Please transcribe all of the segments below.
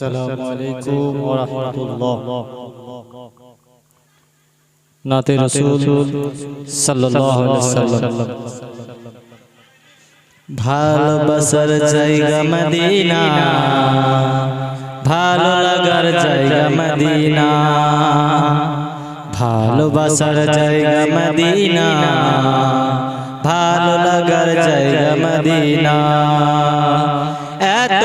আসসালামু আলাইকুম ওয়া রাহমাতুল্লাহ নাতে রাসূল সাল্লাল্লাহু আলাইহি ওয়াসাল্লাম ভালোবাসার জায়গা মদিনা। ভালো লাগার জায়গা মদিনা। ভালোবাসার জায়গা মদিনা। ভালো লাগার জায়গা মদিনা। এত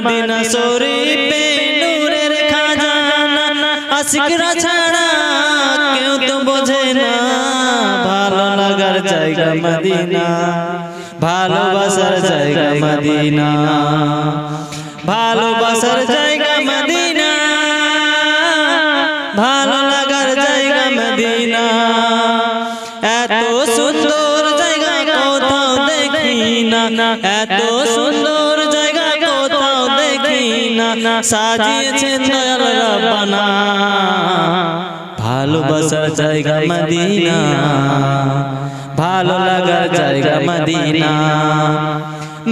মদিনা শরীফে নূরের খাজানা, আশিকরা ছাড়া কেউ তো বোঝে না। ভালো লাগার জায়গা মদিনা, ভালোবাসার জায়গা মদিনা। ভালোবাসার জায়গা মদিনা, ভালো লাগার জায়গা মদিনা। এত সুন্দর জায়গা কোথাও দেখি না, এত সুন্দর সাজিয়েছেন দয়াল রাব্বানা। ভালোবাসার জায়গা মদিনা। ভালো লাগার জায়গা মদিনা।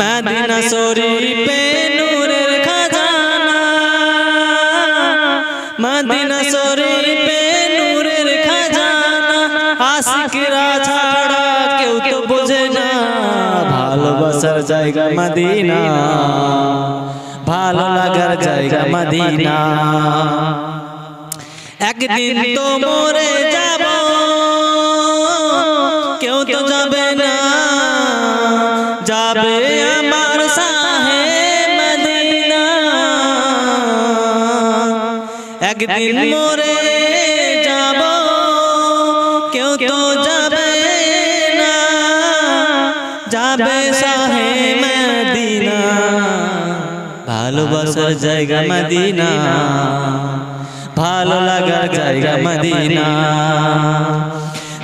মদিনা শরীফে নূরের খাজানা। মদিনা শরীফে নূরের খাজানা। আশিকরা ছাড়া কেউ তো বোঝে না। ভালোবাসার জায়গা মদিনা। ভালো লাগার জায়গা মদিনা। একদিন তো মরে যাব। কেউ তো যাবে না। যাবে আমার সাহে মদিনা। একদিন মরে যাব। কেউ তো যাবে না। যাবে সাহে মদিনা ভালোবাসার জায়গা মদিনা। ভালো লাগার জায়গা মদিনা।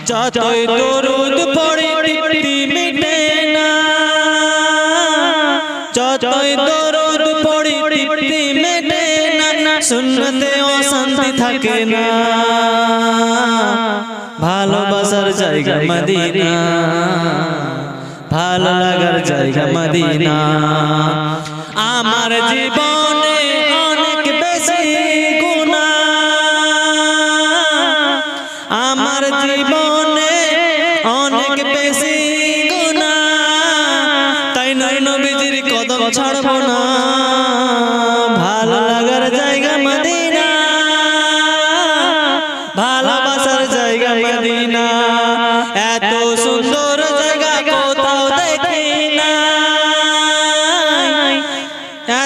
যতই দরুদ পড়ি তৃপ্তি মিটে না। যতই দরুদ পড়ি তৃপ্তি মেটে না। শুনতে অশান্তি থাকে না। ভালোবাসার জায়গা মদিনা। ভালো লাগার জায়গা মদিনা। আমার জীবনে অনেক বেশি গুণা। আমার জীবনে অনেক বেশি গুণা। তাই নয় নবীজির কদম ছাড়ব না। ভালো লাগার জায়গা মদিনা। ভালোবাসার জায়গা মদিনা।